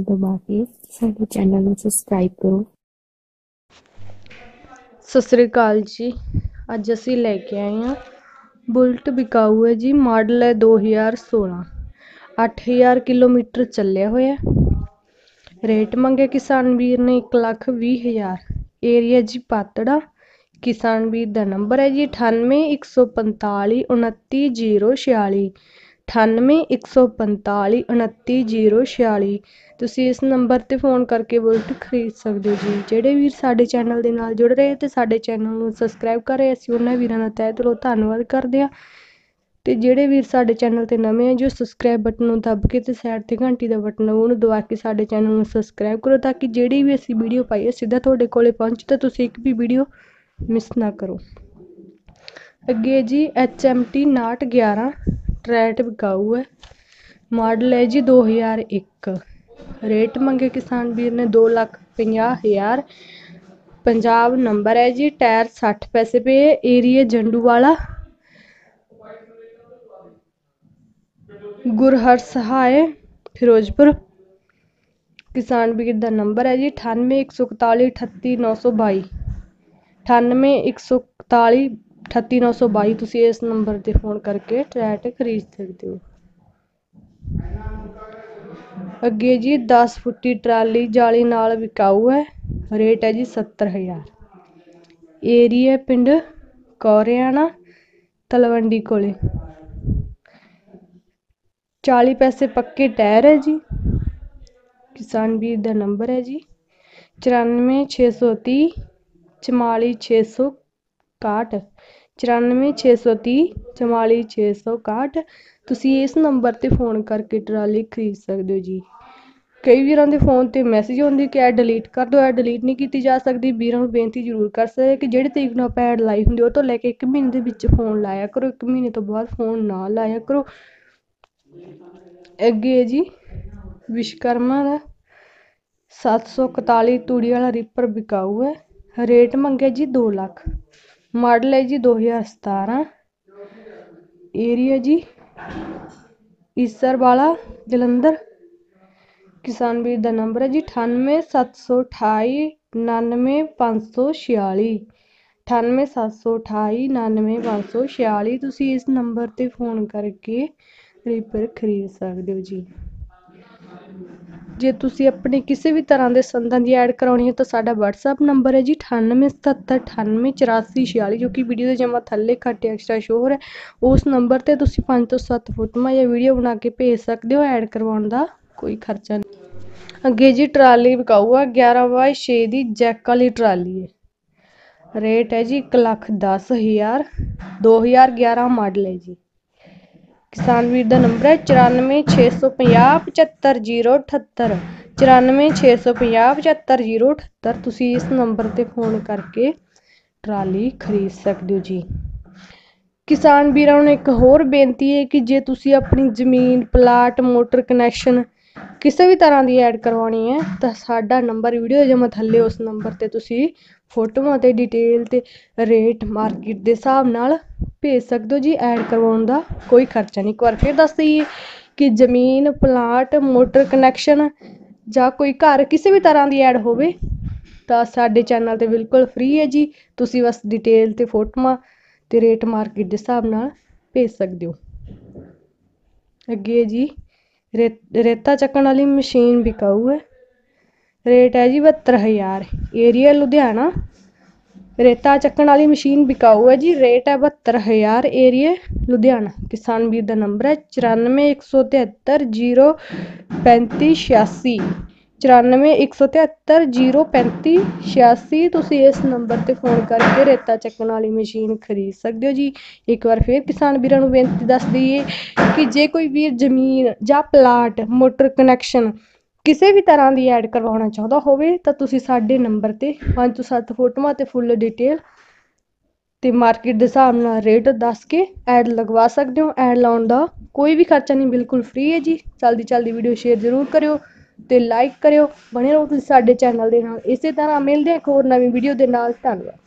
ਨੂੰ ਦਬਾ ਕੇ ਸਾਡੇ ਚੈਨਲ ਨੂੰ ਸਬਸਕ੍ਰਾਈਬ ਕਰੋ। ਸਤਿ ਸ੍ਰੀ ਅਕਾਲ ਜੀ। ਅੱਜ ਅਸੀਂ ਲੈ ਕੇ ਆਏ ਹਾਂ ਬੁਲਟ ਵਿਕਾਊ ਹੈ ਜੀ, ਮਾਡਲ ਹੈ 2016 8000 ਕਿਲੋਮੀਟਰ ਚੱਲਿਆ ਹੋਇਆ ਰੇਟ ਮੰਗਿਆ ਕਿਸਾਨ ਵੀਰ ਨੇ 1 ਲੱਖ ਵੀਹ ਹਜ਼ਾਰ। ਏਰੀਆ ਜੀ ਪਾਤੜਾ। ਕਿਸਾਨ ਵੀਰ ਦਾ ਨੰਬਰ ਹੈ ਜੀ ਅਠਾਨਵੇਂ ਇੱਕ ਸੌ ਪੰਤਾਲੀ, ਉਣੱਤੀ ਜੀਰੋ ਛਿਆਲੀ। ਤੁਸੀਂ ਇਸ ਨੰਬਰ ਤੇ ਫੋਨ ਕਰਕੇ ਬੁਲਟ ਖਰੀਦ ਸਕਦੇ ਹੋ ਜੀ। ਜਿਹੜੇ ਵੀਰ ਸਾਡੇ ਚੈਨਲ ਦੇ ਨਾਲ ਜੁੜ ਰਹੇ ਅਤੇ ਸਾਡੇ ਚੈਨਲ ਨੂੰ ਸਬਸਕ੍ਰਾਈਬ ਕਰ ਰਹੇ ਅਸੀਂ ਉਹਨਾਂ ਵੀਰਾਂ ਦਾ ਤਹਿ ਦਿਲੋਂ ਧੰਨਵਾਦ ਕਰਦੇ ਹਾਂ ਅਤੇ ਜਿਹੜੇ ਵੀਰ ਸਾਡੇ ਚੈਨਲ ਤੇ ਨਵੇਂ ਹੈ ਜੋ ਸਬਸਕ੍ਰਾਈਬ ਬਟਨ ਨੂੰ ਦੱਬ ਕੇ ਅਤੇ ਸਾਈਡ ਤੇ ਘੰਟੀ ਦਾ ਬਟਨ ਹੈ ਉਹਨੂੰ ਦਬਾ ਕੇ ਸਾਡੇ ਚੈਨਲ ਨੂੰ ਸਬਸਕ੍ਰਾਈਬ ਕਰੋ ਤਾਂ ਕਿ ਜਿਹੜੀ ਵੀ ਅਸੀਂ ਵੀਡੀਓ ਪਾਈਏ ਸਿੱਧਾ ਤੁਹਾਡੇ ਕੋਲੇ ਪਹੁੰਚੇ ਤਾਂ ਤੁਸੀਂ ਇੱਕ ਵੀ ਵੀਡੀਓ ਮਿਸ ਨਾ ਕਰੋ। ਅੱਗੇ ਜੀ HMT 911 ਟਰੈਟ ਵਿਕਾਊ ਹੈ। ਮਾਡਲ ਹੈ ਜੀ 2001 ਰੇਟ ਮੰਗੇ ਕਿਸਾਨ ਵੀਰ ਨੇ 2 ਲੱਖ ਪੰਜਾਹ ਹਜ਼ਾਰ। ਪੰਜਾਬ ਨੰਬਰ ਹੈ ਜੀ, ਟਾਇਰ 60 ਪੈਸੇ ਪਏ ਏਰੀਆ ਜੰਡੂ ਵਾਲਾ ਗੁਰਹਰ ਸਹਾਏ ਫਿਰੋਜ਼ਪੁਰ। ਕਿਸਾਨ ਵੀਰ ਦਾ ਨੰਬਰ ਹੈ ਜੀ 9814 38922 9814 38922 ਤੁਸੀਂ ਇਸ ਨੰਬਰ ਤੇ ਫੋਨ ਕਰਕੇ ਟਰੈਟ ਖਰੀਦ ਸਕਦੇ ਹੋ ਅੱਗੇ ਜੀ 10 ਫੁੱਟੀ ਟਰਾਲੀ ਜਾਲੀ ਨਾਲ ਵਿਕਾਊ ਹੈ ਰੇਟ ਹੈ ਜੀ 70000 ਏਰੀਆ ਪਿੰਡ ਕੌਰਿਆਣਾ ਤਲਵੰਡੀ ਕੋਲੇ 40 ਪੈਸੇ ਪੱਕੇ ਟਾਇਰ ਹੈ ਜੀ ਕਿਸਾਨ ਵੀਰ ਚੁਰਾਨਵੇਂ ਛੇ ਸੌ ਤੀਹ 94630 44661 94630 44661 ਤੁਸੀਂ ਇਸ ਨੰਬਰ ਤੇ ਫੋਨ ਕਰਕੇ ਟਰਾਲੀ ਖਰੀਦ ਸਕਦੇ ਹੋ ਜੀ। ਕਈ ਵੀਰਾਂ ਦੇ ਫੋਨ ਤੇ ਮੈਸੇਜ ਆਉਂਦੇ ਕਿ ਇਹ ਡਿਲੀਟ ਕਰ ਦਿਓ, ਇਹ ਡਿਲੀਟ ਨਹੀਂ ਕੀਤੀ ਜਾ ਸਕਦੀ। ਵੀਰਾਂ ਨੂੰ ਬੇਨਤੀ ਜ਼ਰੂਰ ਕਰ ਸਕਦੇ ਕਿ ਜਿਹੜੀ ਤਰੀਕ ਨੂੰ ਆਪਾਂ ਐਡ ਲਾਈ ਹੁੰਦੀ ਉਹ ਤੋਂ ਲੈ ਕੇ ਇੱਕ ਮਹੀਨੇ ਦੇ ਵਿੱਚ ਫੋਨ ਲਾਇਆ ਕਰੋ। ਇੱਕ ਮਹੀਨੇ ਤੋਂ ਬਾਅਦ ਫੋਨ ਨਾ ਲਾਇਆ ਕਰੋ। ਅੱਗੇ ਹੈ ਜੀ ਵਿਸ਼ਕਰਮਾ ਦਾ 741 ਤੂੜੀ ਵਾਲਾ ਰੀਪਰ ਵਿਕਾਊ ਹੈ। ਰੇਟ ਮੰਗਿਆ ਜੀ 2 ਲੱਖ। ਮਾਡਲ ਹੈ ਜੀ 2017 ਏਰੀਆ ਜੀ ਈਸਰ ਵਾਲਾ ਜਲੰਧਰ। ਕਿਸਾਨ ਵੀਰ ਦਾ ਨੰਬਰ ਹੈ ਜੀ 98728 99546 98728 99546 ਤੁਸੀਂ ਇਸ ਨੰਬਰ ਤੇ ਫੋਨ ਕਰਕੇ ਰੀਪਰ ਖਰੀਦ ਸਕਦੇ ਹੋ ਜੀ। ਜੇ ਤੁਸੀਂ ਆਪਣੇ ਕਿਸੇ ਵੀ ਤਰ੍ਹਾਂ ਦੇ ਸੰਦਾਂ ਦੀ ਐਡ ਕਰਾਉਣੀ ਹੈ ਤਾਂ ਸਾਡਾ WhatsApp ਨੰਬਰ ਹੈ ਜੀ 9877988446 ਜੋ ਕਿ ਵੀਡੀਓ ਦੇ ਜਮਾ ਥੱਲੇ ਘੱਟ ਐਕਸਟਰਾ ਸ਼ੋ ਹੋ ਰਿਹਾ ਉਸ ਨੰਬਰ ਤੇ ਤੁਸੀਂ 5 ਤੋਂ 7 ਫੋਟੋਆਂ ਜਾਂ ਵੀਡੀਓ ਬਣਾ ਕੇ ਭੇਜ ਸਕਦੇ ਹੋ ਐਡ ਕਰਵਾਉਣ ਦਾ ਕੋਈ ਖਰਚਾ ਨਹੀਂ। ਅੱਗੇ ਜੀ ਟਰਾਲੀ ਵਿਕਾਊ ਆ 11 ਬਾਈ 6 ਦੀ ਜੈਕ ਵਾਲੀ ਟਰਾਲੀ ਹੈ। ਰੇਟ ਹੈ ਜੀ 1 ਲੱਖ 10 ਹਜ਼ਾਰ 2011 ਮਾਡਲ ਹੈ ਜੀ। ਕਿਸਾਨ ਵੀਰ ਦਾ ਨੰਬਰ ਹੈ 9465 75078 9465 75078 ਤੁਸੀਂ ਇਸ ਨੰਬਰ ਤੇ ਫੋਨ ਕਰਕੇ ਟਰਾਲੀ ਖਰੀਦ ਸਕਦੇ ਹੋ ਜੀ। ਕਿਸਾਨ ਵੀਰਾਂ ਨੂੰ ਇੱਕ ਹੋਰ ਬੇਨਤੀ ਹੈ ਕਿ ਜੇ ਤੁਸੀਂ ਆਪਣੀ ਜ਼ਮੀਨ, ਪਲਾਟ, ਮੋਟਰ ਕਨੈਕਸ਼ਨ ਕਿਸੇ ਵੀ ਤਰ੍ਹਾਂ ਦੀ ਐਡ ਕਰਵਾਉਣੀ ਹੈ, ਤਾਂ ਸਾਡਾ ਨੰਬਰ ਵੀਡੀਓ ਜਮਾ ਥੱਲੇ ਉਸ ਨੰਬਰ ਤੇ ਤੁਸੀਂ ਫੋਟੋਆਂ ਤੇ ਡਿਟੇਲ ਤੇ ਰੇਟ ਮਾਰਕੀਟ ਦੇ ਹਿਸਾਬ ਨਾਲ ਭੇਜ ਸਕਦੇ ਹੋ ਜੀ ਐਡ ਕਰਵਾਉਣ ਦਾ? ਕੋਈ ਖਰਚਾ ਨਹੀਂ। ਇੱਕ ਵਾਰ ਫਿਰ ਦੱਸ ਦਈਏ ਕਿ ਜ਼ਮੀਨ ਪਲਾਟ ਮੋਟਰ ਕਨੈਕਸ਼ਨ ਜਾਂ ਕੋਈ ਘਰ ਕਿਸੇ ਵੀ ਤਰ੍ਹਾਂ ਦੀ ਐਡ ਹੋਵੇ ਤਾਂ ਸਾਡੇ ਚੈਨਲ ਤੇ ਬਿਲਕੁਲ ਫ੍ਰੀ ਹੈ ਜੀ। ਤੁਸੀਂ ਬਸ ਡਿਟੇਲ ਤੇ ਫੋਟੋਆਂ ਤੇ ਰੇਟ ਮਾਰਕੀਟ ਦੇ ਹਿਸਾਬ ਨਾਲ ਭੇਜ ਸਕਦੇ ਹੋ। ਅੱਗੇ ਜੀ ਰੇਤਾ ਚੱਕਣ ਵਾਲੀ ਮਸ਼ੀਨ ਵਿਕਾਊ ਹੈ। ਰੇਟ ਹੈ ਜੀ 72000 ਏਰੀਆ ਲੁਧਿਆਣਾ। ਰੇਤਾ ਚੱਕਣ ਵਾਲੀ ਮਸ਼ੀਨ ਵਿਕਾਊ ਹੈ ਜੀ। ਰੇਟ ਹੈ 72000 ਏਰੀਆ ਲੁਧਿਆਣਾ। ਕਿਸਾਨ ਵੀਰ ਦਾ ਨੰਬਰ ਹੈ 9417303586 9417303586 ਤੁਸੀਂ ਇਸ ਨੰਬਰ ਤੇ ਫੋਨ ਕਰਕੇ ਰੇਤਾ ਚੱਕਣ ਵਾਲੀ ਮਸ਼ੀਨ ਖਰੀਦ ਸਕਦੇ ਹੋ ਜੀ। ਇੱਕ ਵਾਰ ਫਿਰ ਕਿਸਾਨ ਵੀਰਾਂ ਨੂੰ ਬੇਨਤੀ ਦੱਸ ਦਈਏ ਕਿ ਜੇ ਕੋਈ ਵੀਰ ਜ਼ਮੀਨ ਜਾਂ ਪਲਾਟ, ਮੋਟਰ ਕਨੈਕਸ਼ਨ ਕਿਸੇ ਵੀ ਤਰ੍ਹਾਂ ਦੀ ਐਡ ਕਰਵਾਉਣਾ ਚਾਹੁੰਦਾ ਹੋਵੇ ਤਾਂ ਤੁਸੀਂ ਸਾਡੇ ਨੰਬਰ ਤੇ 5 ਤੋਂ 7 ਫੋਟੋਆਂ ਤੇ ਫੁੱਲ ਡਿਟੇਲ ਤੇ ਮਾਰਕੀਟ ਦੇ ਹਿਸਾਬ ਨਾਲ ਰੇਟ ਦੱਸ ਕੇ ਐਡ ਲਗਵਾ ਸਕਦੇ ਹੋ। ਐਡ ਲਾਉਣ ਦਾ ਕੋਈ ਵੀ ਖਰਚਾ ਨਹੀਂ, ਬਿਲਕੁਲ ਫ੍ਰੀ ਹੈ ਜੀ। ਜਲਦੀ ਜਲਦੀ ਵੀਡੀਓ ਸ਼ੇਅਰ ਜ਼ਰੂਰ ਕਰਿਓ ਤੇ ਲਾਈਕ ਕਰਿਓ। ਬਣੇ ਰਹੋ ਤੁਸੀਂ ਸਾਡੇ ਚੈਨਲ ਦੇ ਨਾਲ। ਇਸੇ ਤਰ੍ਹਾਂ ਮਿਲਦੇ ਹਾਂ ਇੱਕ ਹੋਰ ਨਵੀਂ ਵੀਡੀਓ ਦੇ ਨਾਲ। ਧੰਨਵਾਦ।